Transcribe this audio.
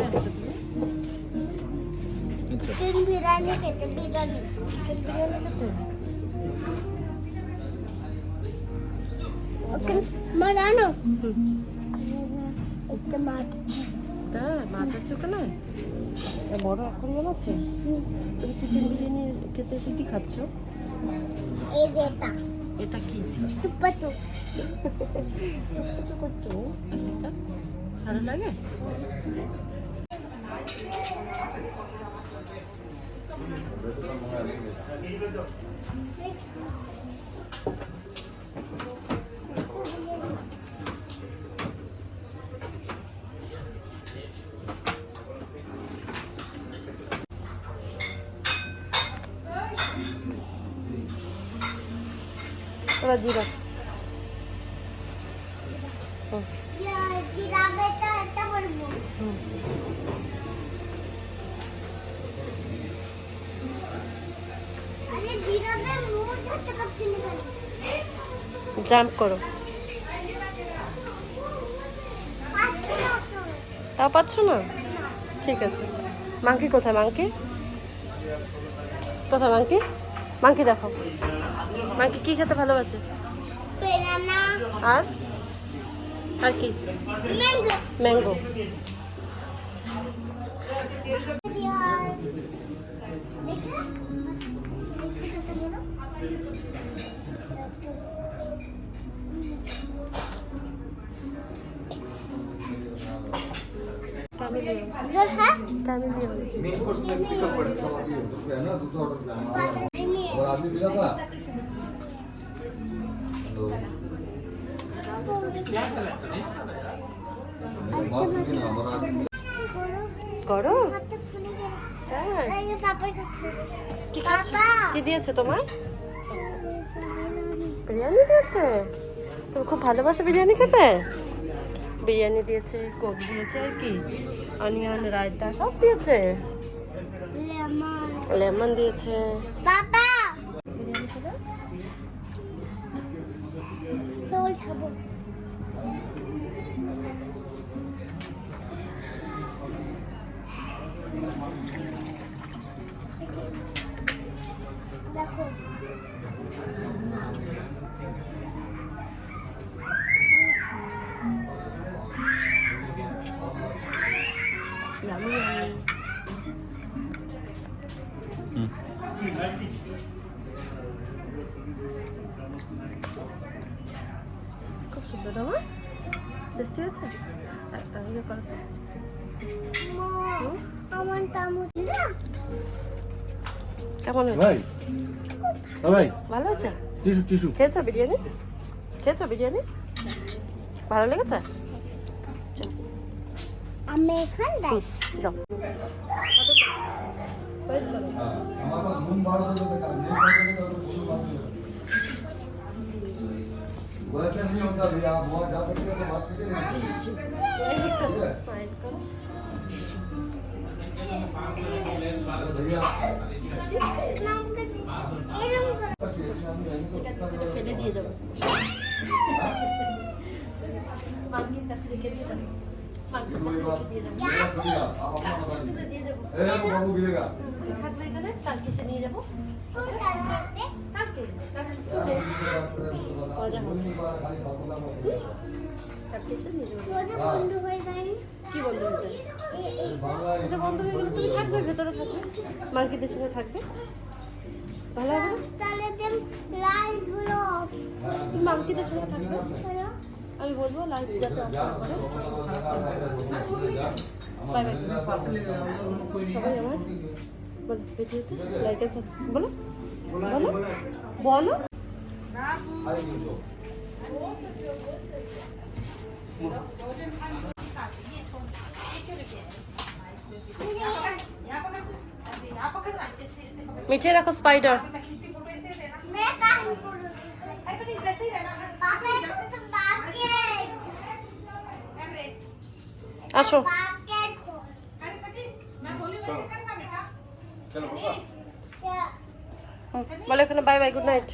আসছো চিকেন বিরিয়ানি খেতে বিরিয়ানি চিকেন বিরিয়ানি খেতে ওকে মা জানো একটা মাছ তা মাছ আছে ওখানে বড় অ্যাকোরিয়াম আছে তুমি চিকেন বিরিয়ানি খেতে এসে কি খাচ্ছ এই বেটা এটা কি? টুপাটু কত কত? এটা ভালো লাগে এবার জিরা জাম্প করো। তা পাচ্ছ না? ঠিক আছে। মাংকি কোথায় মাংকি? কোথায় মাংকি? মাংকি দেখো মাংকি কি খেতে ভালোবাসে? আর? আর কি ম্যাঙ্গো ম্যাঙ্গো দিয়ার দেখে দেখে কত বড় ক্যামিলিয়ন জল হ্যাঁ ক্যামিলিয়ন मेन कोर्स में पिकअप पड़े सब अभी है ना दूसरा ऑर्डर किया हमारा और आदमी मिला था করো? হ্যাঁ কি খাচ্ছ? কি দিয়েছে তোমার? বিরিয়ানি দিয়েছে? তুমি খুব ভালোবাসো বিরিয়ানি খেতে? বিরিয়ানি দিয়েছে কোক দিয়েছে আর কি? অনিয়ন রায়তা সব দিয়েছে? লেমন। লেমন দিয়েছে। বাবা। বিরিয়ানি খাব। দেখো শুদ্ধ দেবো টেস্টি আছে ইয়ে করো কেমন ভাই। হ্যাঁ, ভাই। ভালো আছে টিসু টিসু খেয়েছো বিরিয়ানি? খেয়েছো বিরিয়ানি? ভালো লেগেছে? আমি এখন যাই যাও ফেলে দিয়ে যাব কাছে রেখে দিয়ে যাব কি বন্ধু হয়েছে বন্ধু হয়ে গেলে তুমি থাকবে ভেতরে থাকবে মার্কিদের সঙ্গে থাকবে ভালো হবে লালগুলো সঙ্গে থাকবে। আমি বলব লাইট যাতে সবাই আমার লাইক বলো। বলো। বলো। মিঠে রাখো স্পাইডার আসো। বলে এখানে বাই বাই গুড নাইট